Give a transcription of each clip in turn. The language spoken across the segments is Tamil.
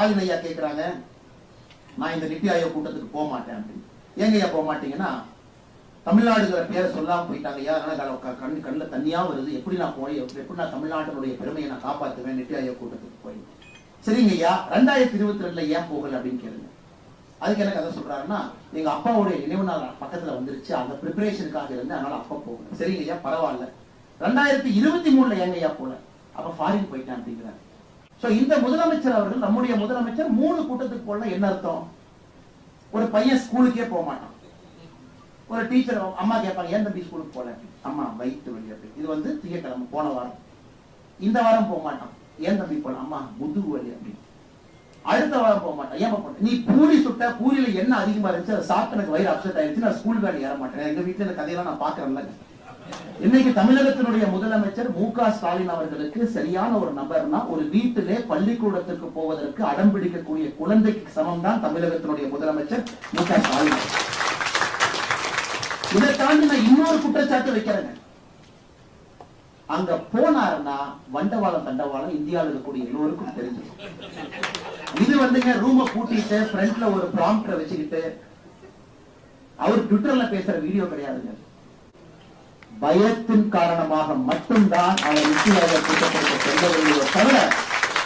ஸ்டாலின் ஐயா கேக்குறாங்க? நான் இந்த நித்தி ஆயோக் கூட்டத்துக்கு போக மாட்டேன் அப்படின்னு. ஏங்க ஐயா போக மாட்டீங்கன்னா தமிழ்நாடுங்கிற பேரை சொல்லாம போயிட்டாங்க. ஐயா அதனால கண் கண்ணில் தண்ணியா வருது? எப்படி நான் போய் எப்படி நான் தமிழ்நாட்டினுடைய பெருமையை நான் காப்பாத்துவேன் நித்தி ஆயோக் கூட்டத்துக்கு போய்? சரிங்க ஐயா ரெண்டாயிரத்தி இருபத்தி ரெண்டுல ஏன் போகல அப்படின்னு கேளுங்க. அதுக்கு என்ன கதை சொல்றாருன்னா எங்க அப்பாவுடைய நினைவு நாள் பக்கத்துல வந்துருச்சு. அந்த ப்ரிப்பரேஷனுக்காக இருந்து அதனால அப்பா போகல. சரிங்க ஐயா பரவாயில்ல. ரெண்டாயிரத்தி இருபத்தி மூணுல ஏங்க ஐயா போல? அப்ப ஃபாரின் போயிட்டேன் அப்படிங்கிறாரு. சோ இந்த முதலமைச்சர் அவர்கள் நம்முடைய முதலமைச்சர் மூணு கூட்டத்துக்கு போல என்ன அர்த்தம்? ஒரு பையன் ஸ்கூலுக்கே போக மாட்டான். ஒரு டீச்சர் அம்மா கேட்பாங்க ஏன் தம்பி ஸ்கூலுக்கு போல? அம்மா வயிற்று வழி அப்படி. இது வந்து திங்கக்கிழமை போன வாரம். இந்த வாரம் போக மாட்டான். ஏன் தம்பி போல? அம்மா முதுகு வலி அப்படி. அடுத்த வாரம் போக மாட்டான். ஏன் போக நீ பூரி சுட்ட பூரியில என்ன அதிகமா இருந்துச்சு? அதை சாப்பிட்டு எனக்கு வயிறு அப்செட் ஆயிடுச்சு நான் ஸ்கூல் வேலை ஏற மாட்டேன். எங்க வீட்டுல இந்த கதையெல்லாம் நான் பாக்குறேன்ல இன்னைக்கு தமிழகத்தினுடைய முதலமைச்சர் மு க ஸ்டாலின் அவர்களுக்கு சரியான ஒரு நபர்னா ஒரு வீட்டிலே பள்ளிக்கூடத்துக்கு போவதற்கு அடம் பிடிக்கக்கூடிய குழந்தைக்கு சமம் தான் தமிழகத்தினுடைய முதலமைச்சர் மு க ஸ்டாலின். அவர்கள். இதை தாண்டி நான் இன்னொரு குற்றச்சாட்டு வைக்கிறேங்க. அங்க போனாருன்னா வண்டவாளம் தண்டவாளம் இந்தியாவில் இருக்கக்கூடிய எல்லோருக்கும் தெரிஞ்சு இது வந்துங்க ரூம கூட்டிட்டு ஃப்ரண்ட்ல ஒரு ப்ராம்ப்டர் வச்சுக்கிட்டு அவர் ட்விட்டர்ல பேசுற வீடியோ கிடையாதுங்க. பயத்தின் காரணமாக மட்டும்தான் அவர் நிச்சயமாக கூட்டத்திற்கு செல்லவில்லையோ தவிர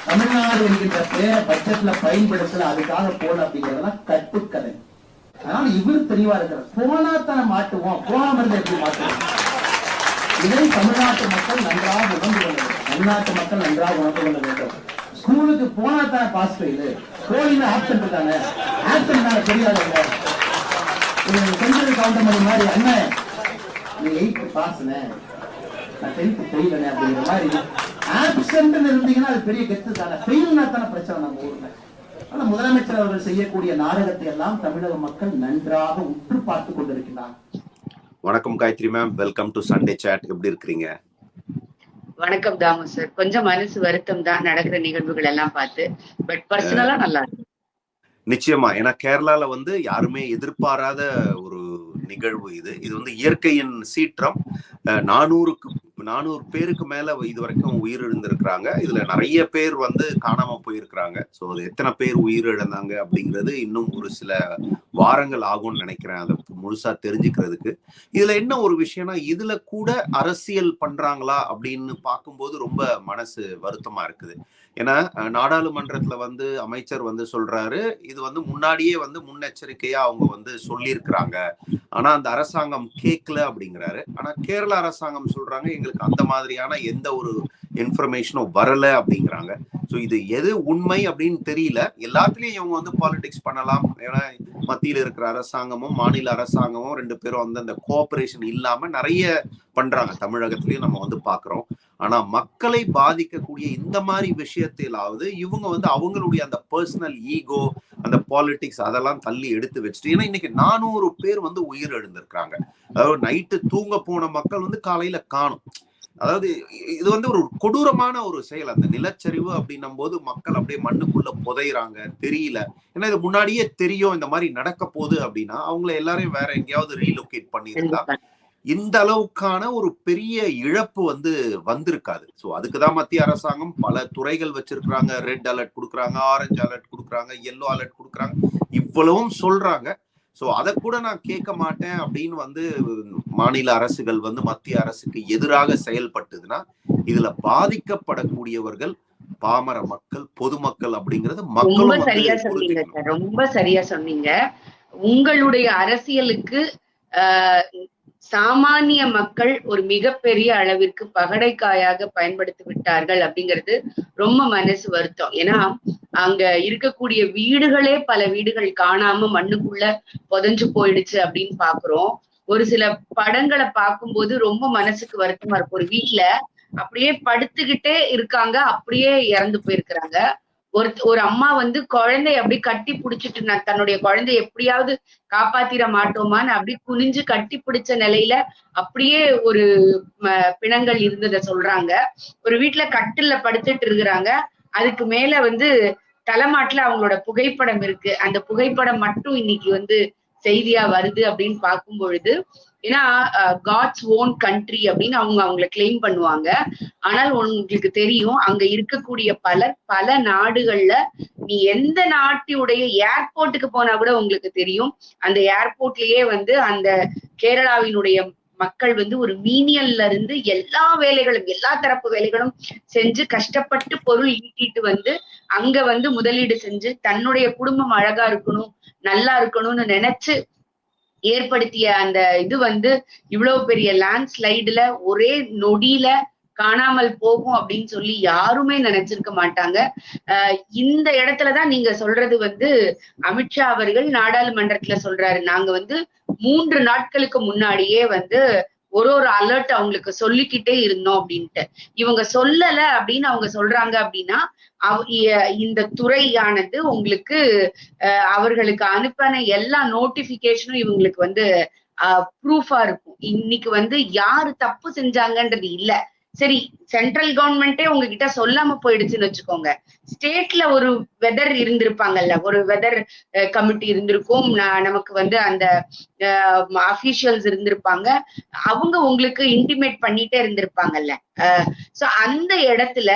தமிழ்நாடு என்கின்ற பேரை பட்ஜெட்ல பயன்படுத்தல அதுக்காக போல அப்படிங்கறதெல்லாம் கட்டுக்கதை. அதனால இவர் தெளிவா இருக்கிறார். போனா தானே மாட்டுவோம். போகாம இருந்தா எப்படி மாட்டுவோம்? இதை தமிழ்நாட்டு மக்கள் நன்றாக உணர்ந்து கொள்ள தமிழ்நாட்டு மக்கள் நன்றாக உணர்ந்து கொள்ள வேண்டும். ஸ்கூலுக்கு போனா தானே பாஸ் ஃபெயில் போலின்னு ஆப்ஷன் தானே ஆப்சன்ட் தானே செஞ்சது கவுண்டர் கவுண்டமணி மாதிரி அண்ணன் நீ எயித் பாஸ்னே நான் டென்த் ஃபெயிலனே அப்படிங்கிற மாதிரி ஆப்சன்ட் இருந்தீங்கன்னா அது பெரிய கெத்து தானே. ஃபெயில்னா தானே பிரச்சனை நம்ம ஊர்ல. ஆனா முதலமைச்சர் அவர்கள் செய்யக்கூடிய நாடகத்தை எல்லாம் தமிழக மக்கள் நன்றாக உற்று பார்த்து கொண்டிருக்கிறார். வணக்கம் Gayathri ma'am welcome to Sunday chat எப்படி இருக்கிறீங்க? வணக்கம் தாமு சார் கொஞ்சம் மனசு வருத்தம் தான் நடக்கிற நிகழ்வுகள் எல்லாம் பார்த்து. பட் பர்சனலா நல்லா இருக்கு. நிச்சயமா. ஏன்னா கேரளால வந்து யாருமே எதிர்பாராத ஒரு நிகழ்வு இது. இது வந்து இயற்கையின் சீற்றம். அஹ், நானூறுக்கு நானூறு பேருக்கு மேல இது வரைக்கும் உயிரிழந்திருக்கிறாங்க. இதுல நிறைய பேர் வந்து காணாம போயிருக்கிறாங்க. ஸோ அது எத்தனை பேர் உயிரிழந்தாங்க அப்படிங்கிறது இன்னும் ஒரு சில வாரங்கள் ஆகும்னு நினைக்கிறேன். அதை முழுசா தெரிஞ்சுக்கிறதுக்கு. இதுல என்ன ஒரு விஷயம்னா இதுல கூட அரசியல் பண்றாங்களா அப்படின்னு பார்க்கும்போது ரொம்ப மனசு வருத்தமா இருக்குது. ஏன்னா நாடாளுமன்றத்துல வந்து அமைச்சர் வந்து சொல்றாரு. இது வந்து முன்னாடியே வந்து முன்னெச்சரிக்கையா அவங்க வந்து சொல்லியிருக்கிறாங்க. ஆனா அந்த அரசாங்கம் கேட்கல அப்படிங்கிறாரு. ஆனா கேரள அரசாங்கம் சொல்றாங்க எங்களுக்கு அந்த மாதிரியான எந்த ஒரு இன்ஃபர்மேஷனும் வரல அப்படிங்கிறாங்க. ஸோ இது எது உண்மை அப்படின்னு தெரியல. எல்லாத்துலயும் இவங்க வந்து பாலிடிக்ஸ் பண்ணலாம். ஏன்னா மத்தியில் இருக்கிற அரசாங்கமும் மாநில அரசாங்கமும் ரெண்டு பேரும் வந்து அந்த கோஆபரேஷன் இல்லாம நிறைய பண்றாங்க. தமிழகத்திலயும் நம்ம வந்து பாக்குறோம். ஆனா மக்களை பாதிக்கக்கூடிய இந்த மாதிரி விஷயத்திலாவது இவங்க வந்து அவங்களுடைய அந்த பர்சனல் ஈகோ அந்த பாலிடிக்ஸ் அதெல்லாம் தள்ளி எடுத்து வச்சுட்டு ஏன்னா இன்னைக்கு நானூறு பேர் வந்து உயிர் எழுந்திருக்கிறாங்க அதாவது நைட்டு தூங்க போன மக்கள் வந்து காலையில காணும். அதாவது இது வந்து ஒரு கொடூரமான ஒரு செயல். அந்த நிலச்சரிவு அப்படின்னும் போது மக்கள் அப்படியே மண்ணுக்குள்ள புதையிறாங்க தெரியல. ஏன்னா இது முன்னாடியே தெரியும் இந்த மாதிரி நடக்க போகுது அப்படின்னா அவங்கள எல்லாரையும் வேற எங்கேயாவது ரீலொகேட் பண்ணியிருந்தா. இந்த அளவுக்கான ஒரு பெரிய இழப்பு வந்து வந்திருக்காது. ஸோ அதுக்குதான் மத்திய அரசாங்கம் பல துறைகள் வச்சிருக்கிறாங்க. ரெட் அலர்ட் கொடுக்குறாங்க ஆரஞ்சு அலர்ட் கொடுக்குறாங்க எல்லோ அலர்ட் கொடுக்குறாங்க. இவ்வளவும் சொல்றாங்க. ஸோ அதை கூட நான் கேட்க மாட்டேன் அப்படின்னு வந்து மாநில அரசுகள் வந்து மத்திய அரசுக்கு எதிராக செயல்பட்டதுன்னா இதுல பாதிக்கப்படக்கூடியவர்கள் பாமர மக்கள் பொதுமக்கள் அப்படிங்கிறது ரொம்ப மக்களும் சரியா சொன்னீங்க ரொம்ப சரியா சொன்னீங்க. உங்களுடைய அரசியலுக்கு ஆஹ், சாமானிய மக்கள் ஒரு மிகப்பெரிய அளவிற்கு பகடைக்காயாக பயன்படுத்தி விட்டார்கள் அப்படிங்கிறது ரொம்ப மனசு வருத்தம். ஏன்னா அங்க இருக்கக்கூடிய வீடுகளே பல வீடுகள் காணாம மண்ணுக்குள்ள புதைஞ்சு போயிடுச்சு அப்படின்னு பாக்குறோம். ஒரு சில படங்களை பார்க்கும்போது ரொம்ப மனசுக்கு வருத்தமா இருக்கும். ஒரு வீட்டுல அப்படியே படுத்துக்கிட்டே இருக்காங்க அப்படியே இறந்து போயிருக்கிறாங்க. ஒரு ஒரு அம்மா வந்து குழந்தைய அப்படி கட்டி பிடிச்சிட்டு நான் தன்னுடைய குழந்தைய எப்படியாவது காப்பாத்திர மாட்டோமான்னு அப்படி குனிஞ்சு கட்டி பிடிச்ச நிலையில அப்படியே ஒரு பிணங்கள் இருந்ததை சொல்றாங்க. ஒரு வீட்டுல கட்டில படுத்துட்டு இருக்கிறாங்க. அதுக்கு மேல வந்து தலைமாட்டுல அவங்களோட புகைப்படம் இருக்கு. அந்த புகைப்படம் மட்டும் இன்னைக்கு வந்து செய்தியா வருது அப்படின்னு பார்க்கும் பொழுது ஏன்னா காட்ஸ் ஓன் கண்ட்ரி அப்படின்னு அவங்க அவங்கள கிளைம் பண்ணுவாங்க. ஆனால் உங்களுக்கு தெரியும் அங்க இருக்கக்கூடிய பலர் பல நாடுகள்ல நீ எந்த நாட்டுடைய ஏர்போர்ட்டுக்கு போனா கூட உங்களுக்கு தெரியும். அந்த ஏர்போர்ட்லயே வந்து அந்த கேரளாவினுடைய மக்கள் வந்து ஒரு மீனியல்ல இருந்து எல்லா வேலைகளும் எல்லா தரப்பு வேலைகளும் செஞ்சு கஷ்டப்பட்டு பொருள் ஈட்டிட்டு வந்து அங்க வந்து முதலீடு செஞ்சு தன்னுடைய குடும்பம் அழகா இருக்கணும் நல்லா இருக்கணும்னு நினைச்சு ஏற்படுத்திய அந்த இது வந்து இவ்வளவு பெரிய லேண்ட் ஸ்லைடுல ஒரே நொடியில காணாமல் போகும் அப்படின்னு சொல்லி யாருமே நினைச்சிருக்க மாட்டாங்க. இந்த இடத்துலதான் நீங்க சொல்றது வந்து அமித்ஷா அவர்கள் நாடாளுமன்றத்துல சொல்றாரு. நாங்க வந்து மூன்று நாட்களுக்கு முன்னாடியே வந்து ஒரு ஒரு அலர்ட் அவங்களுக்கு சொல்லிக்கிட்டே இருந்தோம் அப்படின்ட்டு. இவங்க சொல்லல அப்படின்னு அவங்க சொல்றாங்க அப்படின்னா இந்த துறையானது உங்களுக்கு அஹ், அவர்களுக்கு அனுப்பின எல்லா நோட்டிபிகேஷனும் இவங்களுக்கு வந்து ப்ரூஃபா இருக்கும். இன்னைக்கு வந்து யாரு தப்பு செஞ்சாங்கன்றது இல்ல. சரி சென்ட்ரல் கவர்மெண்டே உங்ககிட்ட சொல்லாம போயிடுச்சுன்னு வச்சுக்கோங்க. ஸ்டேட்ல ஒரு வெதர் இருந்திருப்பாங்கல்ல ஒரு வெதர் கமிட்டி இருந்திருக்கும். நமக்கு வந்து அந்த அபிஷியல்ஸ் இருந்திருப்பாங்க. அவங்க உங்களுக்கு இன்டிமேட் பண்ணிட்டே இருந்திருப்பாங்கல்ல. சோ அந்த இடத்துல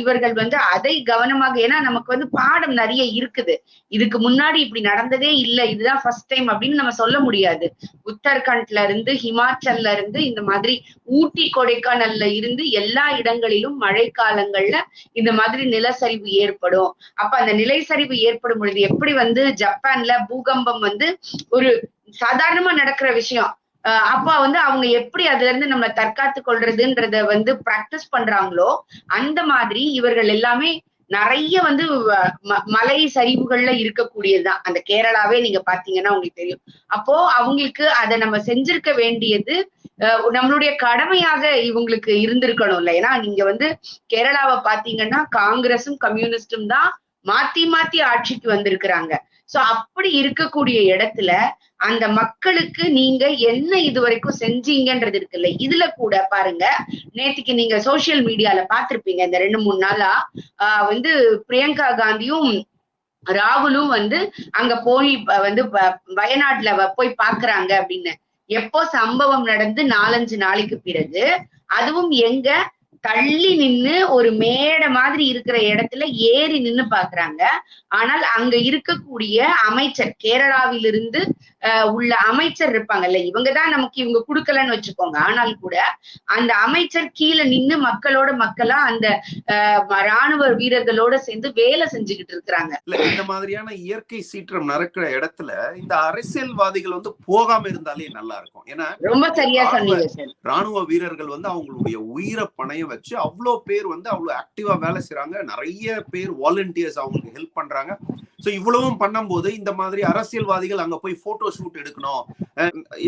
இவர்கள் வந்து அதை கவனமாக ஏன்னா நமக்கு வந்து பாடம் நிறைய இருக்குது. இதுக்கு முன்னாடி இப்படி நடந்ததே இல்ல. இதுதான் ஃபர்ஸ்ட் டைம் அப்படின்னு நம்ம சொல்ல முடியாது. உத்தரகண்ட்ல இருந்து ஹிமாச்சல்ல இருந்து இந்த மாதிரி ஊட்டி கொடைக்கானல்ல இருந்து எல்லா இடங்களிலும் மழை காலங்கள்ல இந்த மாதிரி நிலச்சரிவு ஏற்படும். அப்ப அந்த நிலச்சரிவு ஏற்படும் பொழுது எப்படி வந்து ஜப்பான்ல பூகம்பம் வந்து ஒரு சாதாரணமா நடக்கிற விஷயம். அப்ப வந்து அவங்க எப்படி அதுல இருந்து நம்மளை தற்காத்து கொள்றதுன்றத வந்து பிராக்டிஸ் பண்றாங்களோ அந்த மாதிரி இவர்கள் எல்லாமே நிறைய வந்து ம- மலை சரிவுகள்ல இருக்கக்கூடியதுதான். அந்த கேரளாவே நீங்க பாத்தீங்கன்னா உங்களுக்கு தெரியும். அப்போ அவங்களுக்கு அதை நம்ம செஞ்சிருக்க வேண்டியது நம்மளுடைய கடமையாக இவங்களுக்கு இருந்திருக்கணும்ல ஏன்னா நீங்க வந்து கேரளாவை பாத்தீங்கன்னா காங்கிரஸும் கம்யூனிஸ்டும் தான் மாத்தி மாத்தி ஆட்சிக்கு வந்திருக்கிறாங்க. சோ அப்படி இருக்கக்கூடிய இடத்துல அந்த மக்களுக்கு நீங்க என்ன இது வரைக்கும் செஞ்சீங்கன்றது இருக்குல்ல இதுல கூட பாருங்க. நேத்திக்கு நீங்க சோசியல் மீடியால பாத்திருப்பீங்க இந்த ரெண்டு மூணு நாளா ஆஹ் வந்து பிரியங்கா காந்தியும் ராகுலும் வந்து அங்க போய் வந்து வயநாட்டுல போய் பாக்குறாங்க அப்படின்னு. எப்போ சம்பவம் நடந்து நாலஞ்சு நாளைக்கு பிறகு அதுவும் எங்க தள்ளி நின்னு ஒரு மேடை மாதிரி இருக்கிற இடத்துல ஏறி நின்னு பாக்குறாங்க. ஆனால் அங்க இருக்கக்கூடிய அமைச்சர் கேரளாவிலிருந்து உள்ள அமைச்சர் இருப்பாங்கல்ல இவங்க தான் நமக்கு இவங்க கொடுக்கலன்னு வச்சுக்கோங்க. ஆனால் கூட அந்த அமைச்சர் கீழே நின்னு மக்களோட மக்களா அந்த ராணுவ வீரர்களோட சேர்ந்து வேலை செஞ்சுக்கிட்டு இருக்கிறாங்க. இந்த மாதிரியான இயற்கை சீற்றம் நடக்கிற இடத்துல இந்த அரசியல்வாதிகள் வந்து போகாம இருந்தாலே நல்லா இருக்கும். ஏன்னா ரொம்ப சரியா சொன்னீங்க ராணுவ வீரர்கள் வந்து அவங்களுடைய உயிரை பணையம் வச்சு அவ்வளோ பேர் வந்து அவ்வளோ ஆக்டிவா வேலை செய்கிறாங்க நிறைய பேர் வாலண்டியர்ஸ் அவங்களுக்கு ஹெல்ப் பண்றாங்க. ஸோ இவ்வளவும் பண்ணும்போது இந்த மாதிரி அரசியல்வாதிகள் அங்க போய் போட்டோ ஷூட் எடுக்கணும்.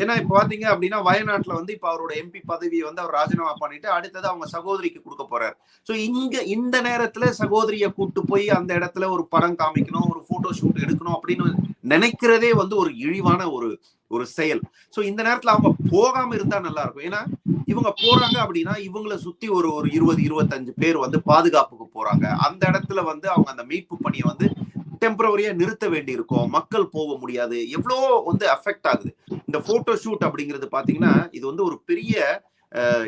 ஏன்னா இப்போ பாத்தீங்க அப்படின்னா வயநாட்டுல வந்து இப்போ அவரோட எம்பி பதவியை வந்து அவர் ராஜினாமா பண்ணிட்டு அடுத்தது அவங்க சகோதரிக்கு கொடுக்க போறாரு. ஸோ இங்க இந்த நேரத்துல சகோதரியை கூட்டு போய் அந்த இடத்துல ஒரு படம் காமிக்கணும் ஒரு போட்டோ ஷூட் எடுக்கணும் அப்படின்னு நினைக்கிறதே வந்து ஒரு இழிவான ஒரு ஒரு செயல். ஸோ இந்த நேரத்துல அவங்க போகாம இருந்தா நல்லா இருக்கும். ஏன்னா இவங்க போறாங்க அப்படின்னா இவங்களை சுத்தி ஒரு ஒரு இருபது இருபத்தஞ்சு பேர் வந்து பாதுகாப்புக்கு போறாங்க. அந்த இடத்துல வந்து அவங்க அந்த மீட்பு பணியை வந்து டெம்பரவரியா நிறுத்த வேண்டி இருக்கும் மக்கள் போக முடியாது. எவ்வளோ வந்து அஃபெக்ட் ஆகுது. இந்த போட்டோ ஷூட் அப்படிங்கிறது பாத்தீங்கன்னா இது வந்து ஒரு பெரிய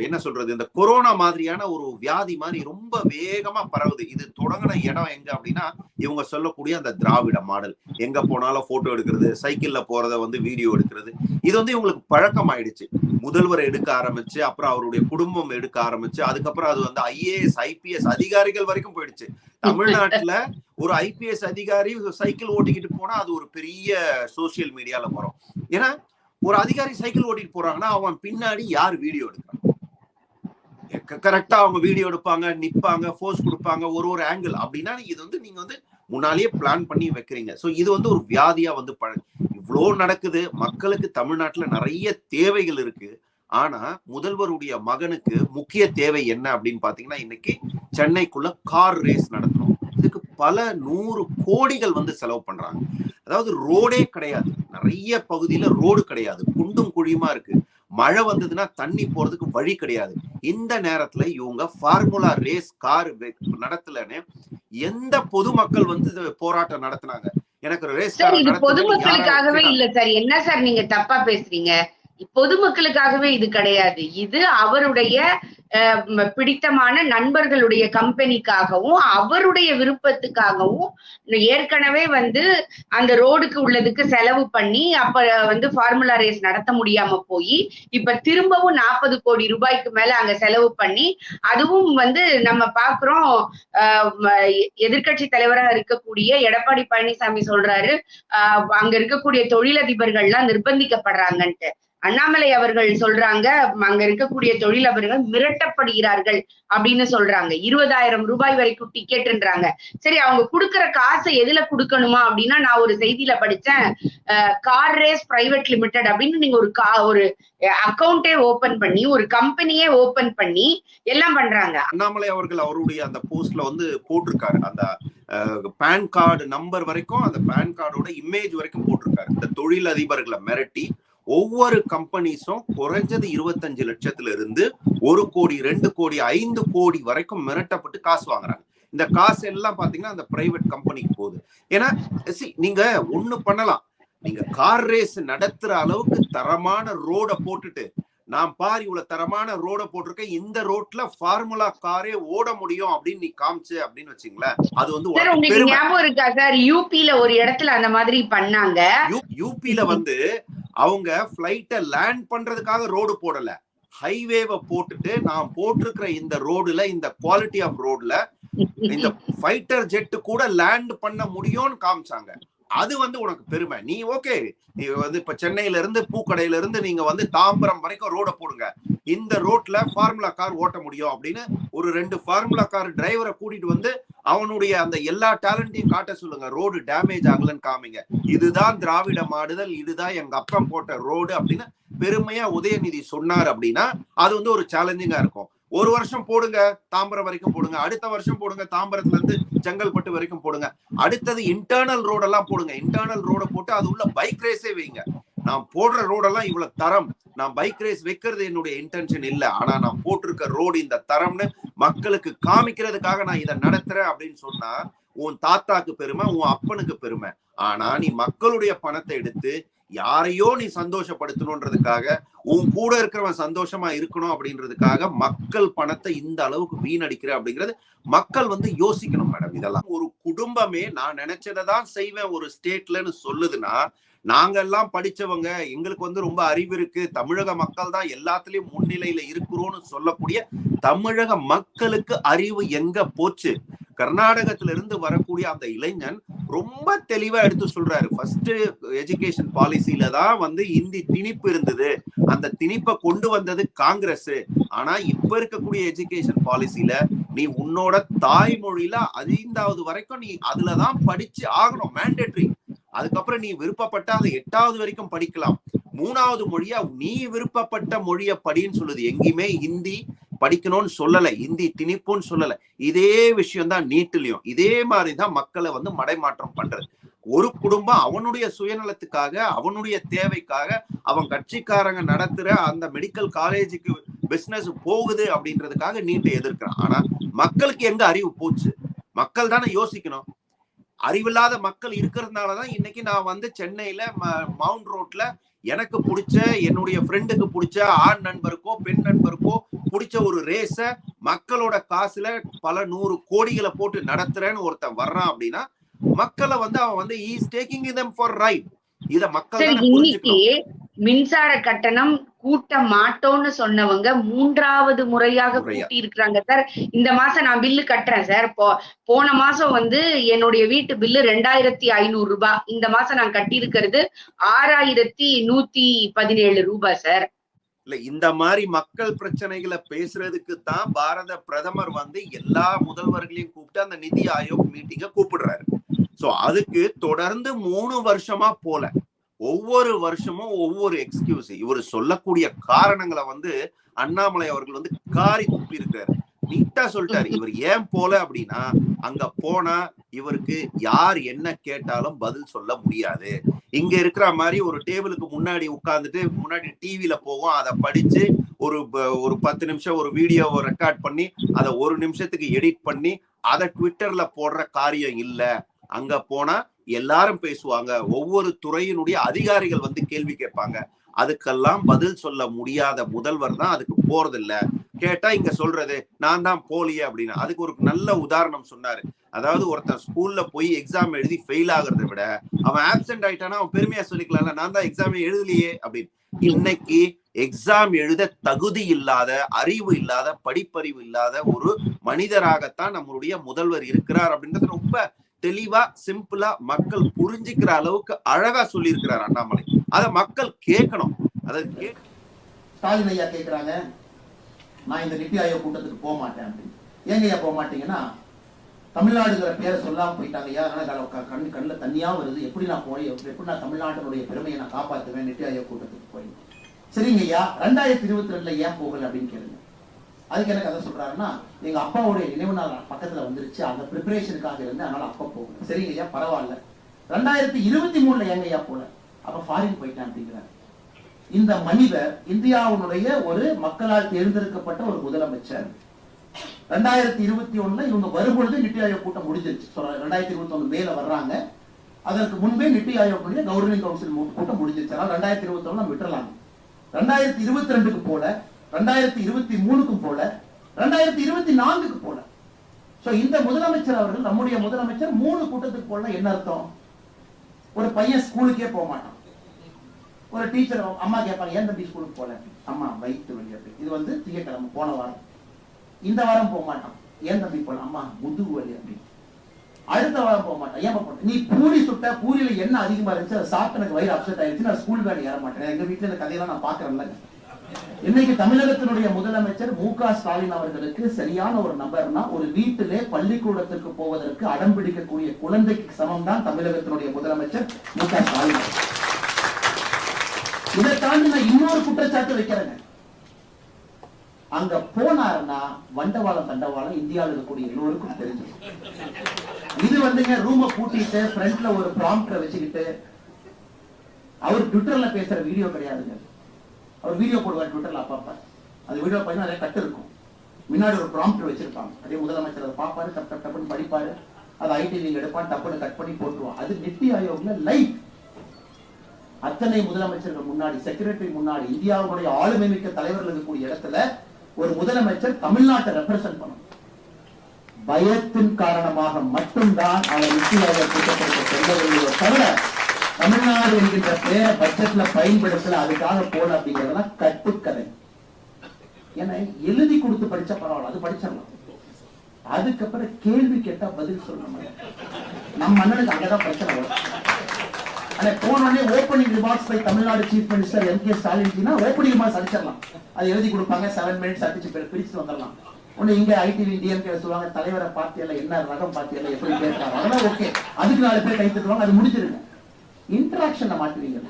என்ன சொல்றது? இந்த கொரோனா மாதிரியான ஒரு வியாதி மாதிரி ரொம்ப வேகமா பரவுது. இது தொடங்கின இடம் எங்க அப்படின்னா இவங்க சொல்லக்கூடிய அந்த திராவிட மாடல். எங்க போனாலும் போட்டோ எடுக்கிறது சைக்கிள்ல போறத வந்து வீடியோ எடுக்கிறது. இது வந்து இவங்களுக்கு பழக்கம் ஆயிடுச்சு முதல்வர் எடுக்க ஆரம்பிச்சு அப்புறம் அவருடைய குடும்பம் எடுக்க ஆரம்பிச்சு அதுக்கப்புறம் அது வந்து ஐஏஎஸ் ஐபிஎஸ் அதிகாரிகள் வரைக்கும் போயிடுச்சு. தமிழ்நாட்டுல ஒரு ஐபிஎஸ் அதிகாரி சைக்கிள் ஓட்டிக்கிட்டு போனா அது ஒரு பெரிய சோசியல் மீடியால வரும். ஏன்னா ஒரு அதிகாரி சைக்கிள் ஓட்டிட்டு போறாங்கன்னா அவன் பின்னாடி யார் வீடியோ எடுக்கிறான்? கரெக்டா அவங்க வீடியோ எடுப்பாங்க நிப்பாங்க போஸ் கொடுப்பாங்க ஒரு ஒரு ஆங்கிள் அப்படின்னா இது வந்து நீங்க வந்து முன்னாலேயே பிளான் பண்ணி வைக்கிறீங்க. சோ இது வந்து ஒரு வியாதியா வந்து பழ இவ்வளோ நடக்குது. மக்களுக்கு தமிழ்நாட்டுல நிறைய தேவைகள் இருக்கு. ஆனா முதல்வருடைய மகனுக்கு முக்கிய தேவை என்ன அப்படின்னு பாத்தீங்கன்னா இன்னைக்கு சென்னைக்குள்ள கார் ரேஸ் நடத்தணும். இதுக்கு பல நூறு கோடிகள் வந்து செலவு பண்றாங்க. அதாவது ரோடே கிடையாது. நிறைய பகுதியில ரோடு கிடையாது. குண்டும் குழியுமா இருக்கு. மழை வந்ததுன்னா தண்ணி போறதுக்கு வழி கிடையாது. இந்த நேரத்துல இவங்க ஃபார்முலா ரேஸ் கார் நடத்தலன்னு எந்த பொதுமக்கள் வந்து போராட்டம் நடத்துனாங்க? எனக்கு ரேஸ் சார் இது பொதுமக்களுக்காகவே இல்ல சார். என்ன சார் நீங்க தப்பா பேசுறீங்க? பொதுமக்களுக்காகவே இது கிடையாது. இது அவருடைய பிடித்தமான நண்பர்களுடைய கம்பெனிக்காகவும் அவருடைய விருப்பத்துக்காகவும் ஏற்கனவே வந்து அந்த ரோடுக்கு உள்ளதுக்கு செலவு பண்ணி அப்ப வந்து ஃபார்முலா ரேஸ் நடத்த முடியாம போய் இப்ப திரும்பவும் நாற்பது கோடி ரூபாய்க்கு மேல அங்க செலவு பண்ணி அதுவும் வந்து நம்ம பாக்குறோம் எதிர்கட்சி தலைவராக இருக்கக்கூடிய எடப்பாடி பழனிசாமி சொல்றாரு அங்க இருக்கக்கூடிய தொழிலதிபர்கள்லாம் நிர்பந்திக்கப்படுறாங்கன்ட்டு. அண்ணாமலை அவர்கள் சொல்றாங்க அங்க இருக்கக்கூடிய தொழிலபர்கள் மிரட்டப்படுகிறார்கள் அப்படின்னு சொல்றாங்க. இருபதாயிரம் ரூபாய் வரைக்கும் டிக்கெட்ன்றாங்க சரி அவங்க கொடுக்கற காசை எதுல கொடுக்கணுமா அப்படின்னா நான் ஒரு செய்தியில படிச்சேன். கார் ரேஸ் பிரைவேட் லிமிடெட் அப்படின்னு நீங்க ஒரு கா ஒரு அக்கௌண்டே ஓபன் பண்ணி ஒரு கம்பெனியே ஓபன் பண்ணி எல்லாம் பண்றாங்க. அண்ணாமலை அவர்கள் அவருடைய அந்த போஸ்ட்ல வந்து போட்டிருக்காரு. அந்த பேன் கார்டு நம்பர் வரைக்கும் அந்த பேன் கார்டோட இமேஜ் வரைக்கும் போட்டிருக்காரு. இந்த தொழில் அதிபர்களை மிரட்டி ஒவ்வொரு கம்பெனிஸும் குறைஞ்சது இருபத்தஞ்சு லட்சத்துல இருந்து ஒரு கோடி ரெண்டு கோடி ஐந்து கோடி வரைக்கும் மிரட்டப்பட்டு காசு வாங்குறாங்க. இந்த காசு எல்லாம் பாத்தீங்கன்னா அந்த பிரைவேட் கம்பெனிக்கு போகுது. ஏன்னா நீங்க ஒண்ணு பண்ணலாம். நீங்க கார் ரேஸ் நடத்துற அளவுக்கு தரமான ரோட போட்டுட்டு நான் பார் இவ்வளவு தரமான ரோட போட்டிருக்கேன் இந்த ரோட்ல ஃபார்முலா காரே ஓட முடியும் அப்படின்னு நீ காமிச்சு அப்படின்னு வச்சுங்களேன் அது வந்து உங்களுக்கு ஞாபகம் இருக்கா சார்? யூபில ஒரு இடத்துல அந்த மாதிரி பண்ணாங்க. யூபில வந்து அவங்க ஃப்ளைட்டை லேண்ட் பண்றதுக்காக ரோடு போடல. ஹைவேவை போட்டுட்டு நான் போட்டிருக்கிற இந்த ரோடுல இந்த குவாலிட்டி ஆஃப் ரோட்ல இந்த ஃபைட்டர் ஜெட் கூட லேண்ட் பண்ண முடியும்னு காமிச்சாங்க. அது வந்து உனக்கு பெருமை. நீ ஓகே நீ வந்து இப்ப சென்னையில இருந்து பூக்கடையில இருந்து நீங்க வந்து தாம்பரம் வரைக்கும் ரோட போடுங்க. இந்த ரோட்ல ஃபார்முலா கார் ஓட்ட முடியும் அப்படின்னு ஒரு ரெண்டு ஃபார்முலா கார் டிரைவரை கூட்டிட்டு வந்து அவனுடைய அந்த எல்லா டேலண்டையும் காட்ட சொல்லுங்க. ரோடு டேமேஜ் ஆகலன்னு காமிங்க. இதுதான் திராவிட மாடுதல் இதுதான் எங்க அப்பம் போட்ட ரோடு அப்படின்னு பெருமையா உதயநிதி சொன்னார் அப்படின்னா அது வந்து ஒரு சேலஞ்சிங்கா இருக்கும். ஒரு வருஷம் போடுங்க தாம்பரம் வரைக்கும் போடுங்க. அடுத்த வருஷம் போடுங்க தாம்பரத்துல இருந்து செங்கல்பட்டு வரைக்கும் போடுங்க. அடுத்தது இன்டர்னல் ரோடெல்லாம் போடுங்க. இன்டர்னல் ரோட போட்டு அது உள்ள பைக் ரேஸே வைங்க. நான் போடுற ரோடெல்லாம் இவ்வளவு தரம். நான் பைக் ரேஸ் வைக்கிறது என்னுடைய இன்டென்ஷன் இல்ல. ஆனா நான் போட்டிருக்க ரோடு இந்த தரம்னு மக்களுக்கு காமிக்கிறதுக்காக நான் இதை நடத்துறேன் அப்படின்னு சொன்னா உன் தாத்தாக்கு பெருமை உன் அப்பனுக்கு பெருமை. ஆனா நீ மக்களுடைய பணத்தை எடுத்து யாரையோ நீ சந்தோஷப்படுத்தணுன்றதுக்காக உன் கூட இருக்கிறவன் சந்தோஷமா இருக்கணும் அப்படின்றதுக்காக மக்கள் பணத்தை இந்த அளவுக்கு வீணடிக்கிற அப்படிங்கிறது மக்கள் வந்து யோசிக்கணும் மேடம் இதெல்லாம் ஒரு குடும்பமே நான் நினைச்சதை தான் செய்வேன் ஒரு ஸ்டேட்லன்னு சொல்லுதுன்னா நாங்கெல்லாம் படிச்சவங்க எங்களுக்கு வந்து ரொம்ப அறிவு இருக்கு தமிழக மக்கள் தான் எல்லாத்துலயும் முன்னிலையில இருக்கிறோம்னு சொல்லக்கூடிய தமிழக மக்களுக்கு அறிவு எங்க போச்சு? கர்நாடகத்துல இருந்து வரக்கூடிய அந்த இளைஞன் ரொம்ப தெளிவா எடுத்து சொல்றாரு. ஃபர்ஸ்ட் எஜுகேஷன் பாலிசியில தான் வந்து இந்தி திணிப்பு இருந்தது. அந்த திணிப்பை கொண்டு வந்தது காங்கிரஸ். ஆனா இப்ப இருக்கக்கூடிய எஜுகேஷன் பாலிசியில நீ உன்னோட தாய்மொழியில ஐந்தாவது வரைக்கும் நீ அதுலதான் படிச்சு ஆகணும் மேண்டேட்ரி அதுக்கப்புறம் நீ விருப்பப்பட்ட அதை எட்டாவது வரைக்கும் படிக்கலாம். மூணாவது மொழியா நீ விருப்பப்பட்ட மொழிய படின்னு சொல்லுது. எங்கேயுமே ஹிந்தி படிக்கணும்னு சொல்லல இந்தி திணிப்புன்னு சொல்லல. இதே விஷயம் தான் நீட்டிலையும். இதே மாதிரிதான் மக்களை வந்து மடைமாற்றம் பண்றது. ஒரு குடும்பம் அவனுடைய சுயநலத்துக்காக அவனுடைய தேவைக்காக அவன் கட்சிக்காரங்க நடத்துற அந்த மெடிக்கல் காலேஜுக்கு பிசினஸ் போகுது அப்படின்றதுக்காக நீட்டை எதிர்க்கிறான். ஆனா மக்களுக்கு எங்க அறிவு போச்சு? மக்கள் தானே யோசிக்கணும். அறிவில்லாத மக்கள் இருக்கிறதுனாலதான் இன்னைக்கு நான் வந்து சென்னையில மவுண்ட் ரோட்ல எனக்கு பிடிச்ச என்னுடைய ஃப்ரெண்டுக்கு பிடிச்ச ஆண் நண்பருக்கோ பெண் நண்பருக்கோ பிடிச்ச ஒரு ரேஸ மக்களோட காசுல பல நூறு கோடிகளை போட்டு நடத்துறேன்னு ஒருத்தன் வர்றான் அப்படின்னா மக்களை வந்து அவன் வந்து is taking them for ride இத மக்கள் இன்னைக்கு மின்சார கட்டணம் கூட்ட மாட்டோம்னு சொன்னவங்க மூன்றாவது முறையாக முறையா. கூட்டி இருக்கிறாங்க சார். இந்த மாசம் நான் பில்லு கட்டுறேன் சார். போ போன மாசம் வந்து என்னுடைய வீட்டு பில்லு ரெண்டாயிரத்தி ஐநூறு ரூபாய். இந்த மாசம் நான் கட்டி இருக்கிறது ஆறாயிரத்தி நூத்தி பதினேழு ரூபாய் சார். இல்ல இந்த மாதிரி மக்கள் பிரச்சனைகளை பேசுறதுக்கு தான் பாரத பிரதமர் வந்து எல்லா முதல்வர்களையும் கூப்பிட்டு அந்த நிதி ஆயோக் மீட்டிங்க கூப்பிடுறாரு. சோ அதுக்கு தொடர்ந்து மூணு வருஷமா போல ஒவ்வொரு வருஷமும் ஒவ்வொரு எக்ஸ்கியூஸ் இவர் சொல்லக்கூடிய காரணங்களை வந்து அண்ணாமலை அவர்கள் வந்து காரி துப்பி இருக்காரு நீட்டா சொல்லிட்டாரு. இவர் ஏன் போல அப்படின்னா அங்க போனா இவருக்கு யார் என்ன கேட்டாலும் பதில் சொல்ல முடியாது. இங்க இருக்கிற மாதிரி ஒரு டேபிளுக்கு முன்னாடி உட்கார்ந்துட்டு முன்னாடி டிவில போகும் அதை படிச்சு ஒரு ப- ஒரு பத்து நிமிஷம் ஒரு வீடியோவை ரெக்கார்ட் பண்ணி அதை ஒரு நிமிஷத்துக்கு எடிட் பண்ணி அதை ட்விட்டர்ல போடுற காரியம் இல்ல. அங்க போனா எல்லாரும் பேசுவாங்க. ஒவ்வொரு துறையினுடைய அதிகாரிகள் வந்து கேள்வி கேட்பாங்க. அதுக்கெல்லாம் பதில் சொல்ல முடியாத முதல்வர் தான் அதுக்கு போறது கேட்டா இங்க சொல்றது நான் தான் போலியே அப்படின்னு அதுக்கு ஒரு நல்ல உதாரணம் சொன்னாரு. அதாவது ஒருத்தன் ஸ்கூல்ல போய் எக்ஸாம் எழுதி ஃபெயில் ஆகுறத விட அவன் ஆப்சென்ட் ஆயிட்டானா அவன் பெருமையா சொல்லிக்கலாம்ல நான் தான் எக்ஸாம் எழுதலையே அப்படின்னு. இன்னைக்கு எக்ஸாம் எழுத தகுதி இல்லாத அறிவு இல்லாத படிப்பறிவு இல்லாத ஒரு மனிதராகத்தான் நம்மளுடைய முதல்வர் இருக்கிறார் அப்படின்றது ரொம்ப தெளிவா சிம்பிளா மக்கள் புரிஞ்சுக்கிற அளவுக்கு அழகா சொல்லியிருக்கிறார் அண்ணாமலை. அதை மக்கள் கேட்கணும். அதை ஸ்டாலின் ஐயா கேக்குறாங்க நான் இந்த நித்தி ஆயோக் கூட்டத்துக்கு போக மாட்டேன் அப்படின்னு. ஏங்க ஏன் போக மாட்டீங்கன்னா தமிழ்நாடுங்கிற பேரை சொல்லாம போயிட்டாங்க. ஐயா அதனால கல- கண்ணு கண்ணில் தண்ணியா வருது. எப்படி நான் போய் எப்படி நான் தமிழ்நாட்டினுடைய பெருமையை நான் காப்பாற்றுவேன் நித்தி ஆயோக் கூட்டத்துக்கு போய். சரிங்க ஐயா ரெண்டாயிரத்தி இருபத்தி ரெண்டுல ஏன் போகல அப்படின்னு கேளுங்க. அதுக்கு என்ன கதை சொல்றாருன்னா எங்க அப்பாவுடைய நினைவு நாள் பக்கத்துல வந்துருச்சு. அந்த ப்ரிப்பரேஷனுக்காக இருந்து அதனால அப்பா போகல. சரிங்க ஐயா பரவாயில்ல. ரெண்டாயிரத்தி இருபத்தி மூணுல ஏங்க ஐயா போல? அப்ப ஃபாரின் போயிட்டேன் அப்படிங்கிறாரு. இந்த மனிதர் இந்தியாவினுடைய ஒரு மக்களால் தேர்ந்தெடுக்கப்பட்ட ஒரு முதலமைச்சர். ரெண்டாயிரத்தி இருபத்தி ஒண்ணுல இவங்க வரும்பொழுது நித்தி ஆயோக் கூட்டம் முடிஞ்சிருச்சு. சொல்றாங்க ரெண்டாயிரத்தி இருபத்தி ஒண்ணு மேல வர்றாங்க. அதற்கு முன்பே நித்தி ஆயோக் கவர்னிங் கவுன்சில் கூட்டம் முடிஞ்சிருச்சு. அதனால ரெண்டாயிரத்தி இருபத்தி ஒண்ணு விட்டுறலாம். ரெண்டாயிரத்தி இருபத்தி ரெண்டுக்கு போல ரெண்டாயிரத்தி இருபத்தி மூணுக்கும் போல ரெண்டாயிரத்தி இருபத்தி நான்குக்கு போல. சோ இந்த முதலமைச்சர் அவர்கள் நம்முடைய முதலமைச்சர் மூணு கூட்டத்துக்கு போல என்ன அர்த்தம்? ஒரு பையன் ஸ்கூலுக்கே போக மாட்டான் ஒரு டீச்சர் அம்மா கேட்பாங்க ஏன் தம்பி ஸ்கூலுக்கு போல? அம்மா வயிற்று வழி அப்படி இது வந்து திங்கக்கிழமை போன வாரம். இந்த வாரம் போக மாட்டான். ஏன் தம்பி போல? அம்மா முதுகு வலி அப்படி அடுத்த வாரம் போக மாட்டான். ஏன் நீ பூரி சுட்ட பூரியில என்ன அதிகமா இருந்துச்சு? அதை சாப்பிட்டு எனக்கு வயிறு அப்செட் ஆயிடுச்சு. நான் ஸ்கூல் வேலை ஏற மாட்டேன். எங்க வீட்டுல இந்த கதையெல்லாம் நான் பாக்குறேன்ல இன்னைக்கு தமிழகத்தினுடைய முதலமைச்சர் மு க ஸ்டாலின் அவர்களுக்கு சரியான ஒரு நபர்னா ஒரு வீட்டிலே பள்ளிக்கூடத்திற்கு போவதற்கு அடம் பிடிக்கக்கூடிய குழந்தைக்கு சமம் தான் தமிழகத்தினுடைய முதலமைச்சர் மு க ஸ்டாலின். இதை தாண்டி நான் இன்னொரு குற்றச்சாட்டு வைக்கிறேங்க. அங்க போனாருன்னா வண்டவாளம் தண்டவாளம் இந்தியாவில் இருக்கக்கூடிய எல்லோருக்கும் தெரிஞ்சு இது வந்துங்க ரூம பூட்டிட்டு ஃப்ரண்ட்ல ஒரு ப்ராம்ப்டரை வச்சுக்கிட்டு அவர் ட்விட்டர்ல பேசுற வீடியோ கிடையாதுங்க. அவர் வீடியோ போடுவார் ட்விட்டர்ல அப்பப்ப. அது வீடியோ பார்த்தீங்கன்னா நிறைய கட்டு இருக்கும். முன்னாடி ஒரு ப்ராம்ப்டர் வச்சிருப்பாங்க. அதே முதலமைச்சர் அதை பார்ப்பாரு டப் டப் டப்புன்னு படிப்பாரு. அதை ஐடி நீங்க எடுப்பான் டப்புன்னு கட் பண்ணி போட்டுருவான். அது நித்தி ஆயோக்ல லைஃப் அத்தனை முதலமைச்சர்கள் முன்னாடி செக்ரட்டரி முன்னாடி இந்தியாவுடைய ஆளுமை மிக்க தலைவர்கள் இருக்கக்கூடிய இடத்துல ஒரு முதலமைச்சர் தமிழ்நாட்டை ரெப்ரசென்ட் பண்ணணும். பயத்தின் காரணமாக மட்டும்தான் அவர் நித்தி கூட்டப்படுத்த செல்லவில்லையோ தவிர தமிழ்நாடு என்கின்ற பேரை பட்ஜெட்ல பயன்படுத்தல அதுக்காக போல அப்படிங்கறதெல்லாம் கட்டுக்கதை. ஏன்னா எழுதி கொடுத்து படிச்சா பரவாயில்ல அது படிச்சிடலாம். அதுக்கப்புறம் கேள்வி கேட்டா பதில் சொல்லணும் நம்ம அண்ணனுக்கு அங்கதான் பிரச்சனை வரும். ஆனா போன உடனே opening remarks by Tamil Nadu chief minister M K Stalin opening remarks அடிச்சிடலாம். அது எழுதி கொடுப்பாங்க செவன் மினிட்ஸ் அடிச்சு பிரிச்சு வந்துடலாம். ஒண்ணு இங்க ஐடிவி டிஎம்கே சொல்லுவாங்க தலைவரை பார்த்தியல்ல என்ன ரகம் பார்த்தியல்ல எப்படி கேட்கிறாங்க அதெல்லாம் ஓகே அதுக்கு நாலு பேர் கை தட்டுவாங்க அது முடிஞ்சிருங்க. இன்டராக்ஷனை மாத்துவீங்க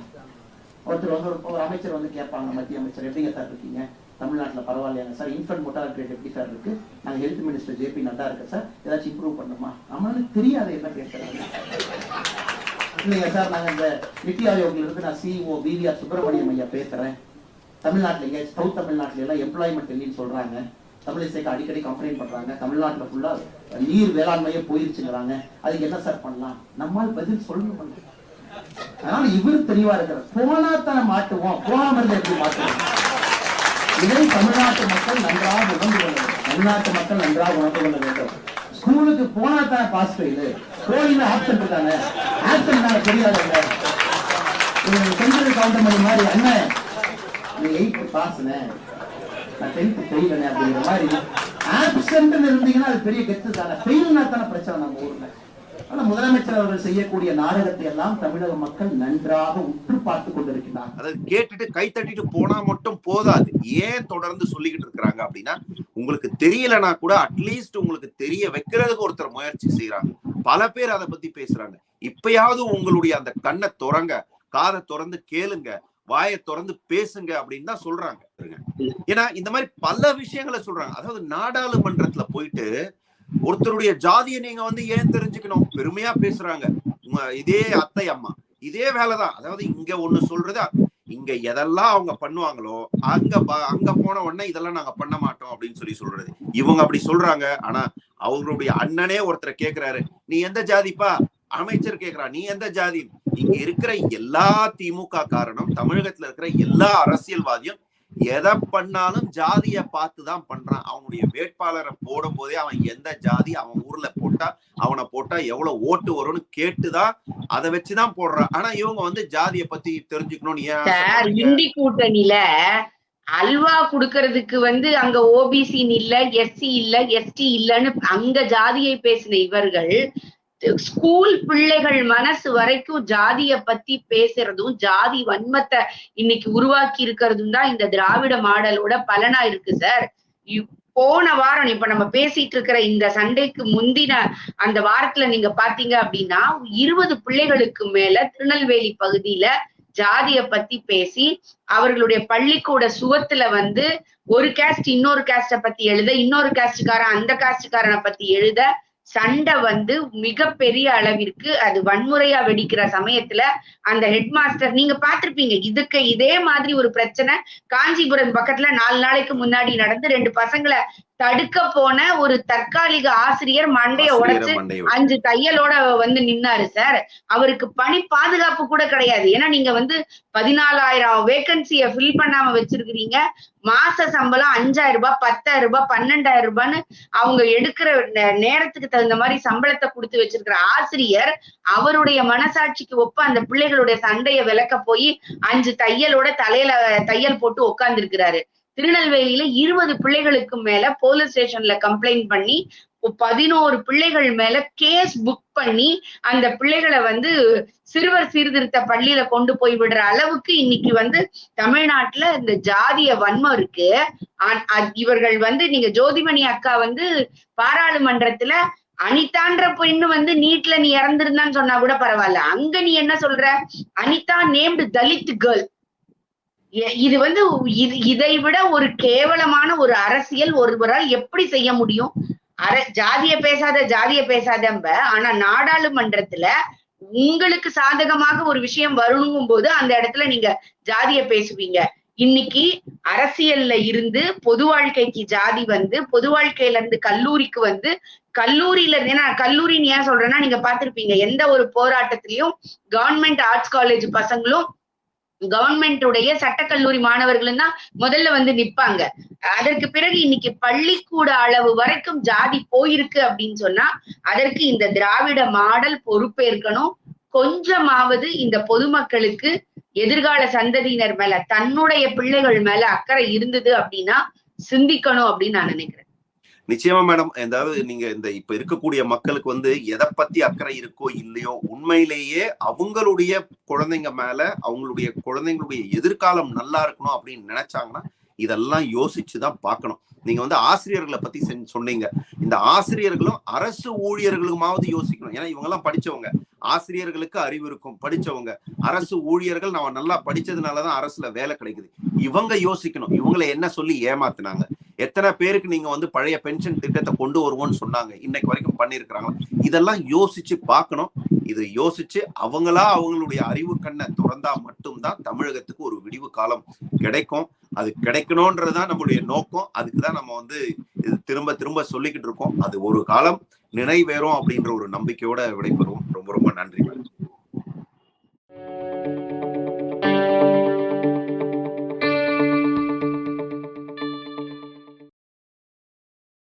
ஒருத்தர் வந்து ஒரு- அமைச்சர் வந்து கேட்பாங்க மத்திய அமைச்சர் எப்படிங்க சார் இருக்கீங்க? தமிழ்நாட்டில் பரவாயில்லையாங்க சார் இன்ஃபன்ட் மொட்டாலிட்டி ரேட் எப்படி சார் இருக்கு? நாங்கள் ஹெல்த் மினிஸ்டர் ஜேபி நட்டா இருக்கு சார் ஏதாச்சும் இம்ப்ரூவ் பண்ணுமா? நம்மளுக்கு தெரியாது என்ன பேசுறாங்க. இல்லைங்க சார் நாங்க இந்த நித்தி ஆயோக்ல இருந்து நான் சிஇஓ பிவிஆர் சுப்பிரமணியம் ஐயா பேசுறேன். தமிழ்நாட்டுல சவுத் தமிழ்நாட்டில எல்லாம் எம்ப்ளாய்மெண்ட் இல்லைன்னு சொல்றாங்க. தமிழிசைக்கு அடிக்கடி கம்ப்ளைண்ட் பண்றாங்க. தமிழ்நாட்டுல ஃபுல்லா நீர் வேளாண்மையே போயிருச்சுங்கிறாங்க. அதுக்கு என்ன சார் பண்ணலாம்? நம்மால் பதில் சொல்லணும் அதனால இவர் தெளிவா இருக்கிறார். போனா தான் மாட்டுவோம். போகாம இருந்தா எப்படி மாட்டுவோம்? இதை தமிழ்நாட்டு மக்கள் நன்றாக உணர்ந்து கொள்ள வேண்டும். தமிழ்நாட்டு மக்கள் நன்றாக உணர்ந்து கொள்ள வேண்டும். ஸ்கூலுக்கு போனா தான் பாஸ் ஃபெயிலு போலில ஆப்சன்ட் தானே ஆப்சன்ட் தானே தெரியாதுல்ல இது கவுண்டமணி மாதிரி அண்ணன் நீ எயிட் பாஸ்னே நான் டென்த்து ஃபெயிலனே அப்படிங்கிற மாதிரி. ஆப்சென்ட்னு இருந்தீங்கன்னா அது பெரிய கெத்து தானே. ஃபெயில்னா தானே பிரச்சனை நம்ம ஊர்ல. ஆனா முதலமைச்சர் அவர்கள் செய்யக்கூடிய நாடகத்தை எல்லாம் தமிழக மக்கள் நன்றாக உற்று பார்த்து கொண்டிருக்கிறார். அதாவது கேட்டுட்டு கை தட்டிட்டு போனா மட்டும் போதாது. ஏன் தொடர்ந்து சொல்லிக்கிட்டு இருக்கிறாங்க அப்படின்னா உங்களுக்கு தெரியலனா கூட அட்லீஸ்ட் உங்களுக்கு தெரிய வைக்கிறதுக்கு ஒருத்தர் முயற்சி செய்யறாங்க பல பேர் அதை பத்தி பேசுறாங்க. இப்பயாவது உங்களுடைய அந்த கண்ணை துறங்க காதை திறந்து கேளுங்க வாயை திறந்து பேசுங்க அப்படின்னு தான் சொல்றாங்க. ஏன்னா இந்த மாதிரி பல விஷயங்களை சொல்றாங்க. அதாவது நாடாளுமன்றத்துல போயிட்டு ஒருத்தருடைய ஜாதியை நீங்க வந்து ஏன் தெரிஞ்சுக்கணும்? பெருமையா பேசுறாங்க. உங்க இதே அத்தை அம்மா. இதே வேலைதான். அதாவது இங்க ஒண்ணு சொல்றதா இங்க எதெல்லாம் அவங்க பண்ணுவாங்களோ அங்க அங்க போன உடனே இதெல்லாம் நாங்க பண்ண மாட்டோம் அப்படின்னு சொல்லி சொல்றது. இவங்க அப்படி சொல்றாங்க. ஆனா அவங்களுடைய அண்ணனே ஒருத்தர் கேக்குறாரு. நீ எந்த ஜாதிப்பா? அமைச்சர் கேக்குறா நீ எந்த ஜாதி? இங்க இருக்கிற எல்லா திமுக காரணம் தமிழகத்துல இருக்கிற எல்லா அரசியல்வாதியும் எதை பண்ணாலும் ஜாதிய பார்த்து தான் பண்றான். அவனுடைய வேட்பாளரை போடும் போதே அவன் எந்த ஜாதி அவன் ஊர்ல போட்டா அவனை போட்டா எவ்வளவு ஓட்டு வரும்னு கேட்டுதான் அதை வச்சுதான் போடுறான் ஆனா இவங்க வந்து ஜாதிய பத்தி தெரிஞ்சுக்கணும்னு ஏன்? இந்தி கூட்டணியில அல்வா குடுக்கறதுக்கு வந்து அங்க ஓபிசி இல்ல எஸ்சி இல்ல எஸ்டி இல்லன்னு அங்க ஜாதியை பேசின இவர்கள் ஸ்கூல் பிள்ளைகள் மனசு வரைக்கும் ஜாதிய பத்தி பேசுறதும் ஜாதி வன்மத்தை இன்னைக்கு உருவாக்கி இருக்கிறதும் தான் இந்த திராவிட மாடலோட பலனா இருக்கு சார் போன வாரம் இப்ப நம்ம பேசிட்டு இருக்கிற இந்த சண்டைக்கு முந்தின அந்த வாரத்துல நீங்க பாத்தீங்க அப்படின்னா இருபது பிள்ளைகளுக்கு மேல திருநெல்வேலி பகுதியில ஜாதிய பத்தி பேசி அவர்களுடைய பள்ளிக்கூட சுவத்துல வந்து ஒரு கேஸ்ட் இன்னொரு கேஸ்ட பத்தி எழுத இன்னொரு கேஸ்டுக்காரன் அந்த கேஸ்டுக்காரனை பத்தி எழுத சண்டை வந்து மிகப்பெரிய அளவிற்கு அது வன்முறையா வெடிக்கிற சமயத்துல அந்த ஹெட் மாஸ்டர் நீங்க பாத்திருப்பீங்க இதுக்கு இதே மாதிரி ஒரு பிரச்சனை காஞ்சிபுரம் பக்கத்துல நாலு நாளைக்கு முன்னாடி நடந்து ரெண்டு பசங்களை தடுக்க போன ஒரு தற்காலிக ஆசிரியர் மண்டைய உடைச்சு. அஞ்சு தையலோட வந்து நின்னாரு சார். அவருக்கு பணி பாதுகாப்பு கூட கிடையாது. ஏன்னா நீங்க வந்து பதினாலாயிரம் வேகன்சிய ஃபில் பண்ணாம வச்சிருக்கிறீங்க. மாச சம்பளம் அஞ்சாயிரம் ரூபாய் பத்தாயிரம் ரூபாய் பன்னெண்டாயிரம் ரூபான்னு அவங்க எடுக்கிற நேரத்துக்கு தகுந்த மாதிரி சம்பளத்தை கொடுத்து வச்சிருக்கிற ஆசிரியர் அவருடைய மனசாட்சிக்கு ஒப்ப அந்த பிள்ளைகளுடைய சண்டைய விளக்க போய் அஞ்சு தையலோட தலையில தையல் போட்டு உட்கார்ந்து இருக்கிறாரு திருநெல்வேலியில இருபது பிள்ளைகளுக்கு மேல போலீஸ் ஸ்டேஷன்ல கம்ப்ளைண்ட் பண்ணி பதினோரு பிள்ளைகள் மேல கேஸ் புக் பண்ணி அந்த பிள்ளைகளை வந்து சிறுவர் சீர்திருத்த பள்ளியில கொண்டு போய் விடுற அளவுக்கு இன்னைக்கு வந்து தமிழ்நாட்டுல இந்த ஜாதிய வன்மம் இருக்கு. அ- இவர்கள் வந்து நீங்க ஜோதிமணி அக்கா வந்து பாராளுமன்றத்துல அனிதான்ற பொண்ணு வந்து நீட்ல நீ இறந்திருந்தான்னு சொன்னா கூட பரவாயில்ல. அங்க நீ என்ன சொல்ற? அனிதா நேம்டு தலித் கேர்ள் இது வந்து இது இதை விட ஒரு கேவலமான ஒரு அரசியல் ஒருவரால் எப்படி செய்ய முடியும்? அர ஜாதிய பேசாத ஜாதிய பேசாதம்ப ஆனா நாடாளுமன்றத்துல உங்களுக்கு சாதகமாக ஒரு விஷயம் வரணுங்கும் போது அந்த இடத்துல நீங்க ஜாதிய பேசுவீங்க. இன்னைக்கு அரசியல்ல இருந்து பொது வாழ்க்கைக்கு ஜாதி வந்து பொது வாழ்க்கையில இருந்து கல்லூரிக்கு வந்து கல்லூரியில இருந்து ஏன்னா கல்லூரின்னு ஏன் சொல்றேன்னா நீங்க பாத்திருப்பீங்க எந்த ஒரு போராட்டத்திலயும் கவர்மெண்ட் ஆர்ட்ஸ் காலேஜ் பசங்களும் கவர்மெண்ட் உடைய சட்டக்கல்லூரி மாணவர்களும் தான் முதல்ல வந்து நிப்பாங்க. அதற்கு பிறகு இன்னைக்கு பள்ளிக்கூட அளவு வரைக்கும் ஜாதி போயிருக்கு அப்படின்னு சொன்னா அதற்கு இந்த திராவிட மாடல் பொறுப்பேற்கணும். கொஞ்சமாவது இந்த பொதுமக்களுக்கு எதிர்கால சந்ததியினர் மேல தன்னுடைய பிள்ளைகள் மேல அக்கறை இருந்தது அப்படின்னா சிந்திக்கணும் அப்படின்னு நான் நினைக்கிறேன். நிச்சயமா மேடம். அதாவது நீங்க இந்த இப்ப இருக்கக்கூடிய மக்களுக்கு வந்து எதை பத்தி அக்கறை இருக்கோ இல்லையோ உண்மையிலேயே அவங்களுடைய குழந்தைங்க மேல அவங்களுடைய குழந்தைங்களுடைய எதிர்காலம் நல்லா இருக்கணும் அப்படின்னு நினைச்சாங்கன்னா இதெல்லாம் யோசிச்சுதான் பார்க்கணும். நீங்க வந்து ஆசிரியர்களை பத்தி சொன்னீங்க. இந்த ஆசிரியர்களும் அரசு ஊழியர்களுமாவது யோசிக்கணும். ஏன்னா இவங்க எல்லாம் படிச்சவங்க. ஆசிரியர்களுக்கு அறிவு இருக்கும் படிச்சவங்க. அரசு ஊழியர்கள் நம்ம நல்லா படிச்சதுனாலதான் அரசுல வேலை கிடைக்குது. இவங்க யோசிக்கணும். இவங்களை என்ன சொல்லி ஏமாத்தினாங்க? எத்தனை பேருக்கு நீங்க வந்து பழைய பென்ஷன் திட்டத்தை கொண்டு வருவோம்னு சொன்னாங்க? இன்னைக்கு வரைக்கும் பண்ணிருக்கிறாங்க இதெல்லாம் யோசிச்சு பார்க்கணும். இது யோசிச்சு அவங்களா அவங்களுடைய அறிவு கண்ணை திறந்தா மட்டும்தான் தமிழகத்துக்கு ஒரு விடிவு காலம் கிடைக்கும். அது கிடைக்கணும்ன்றதுதான் நம்மளுடைய நோக்கம். அதுக்கு தான் நம்ம வந்து இது திரும்ப திரும்ப சொல்லிக்கிட்டு இருக்கோம். அது ஒரு காலம் நினைவேறும் அப்படின்ற ஒரு நம்பிக்கையோட விடைபெறுவோம். ரொம்ப ரொம்ப நன்றி மேடம்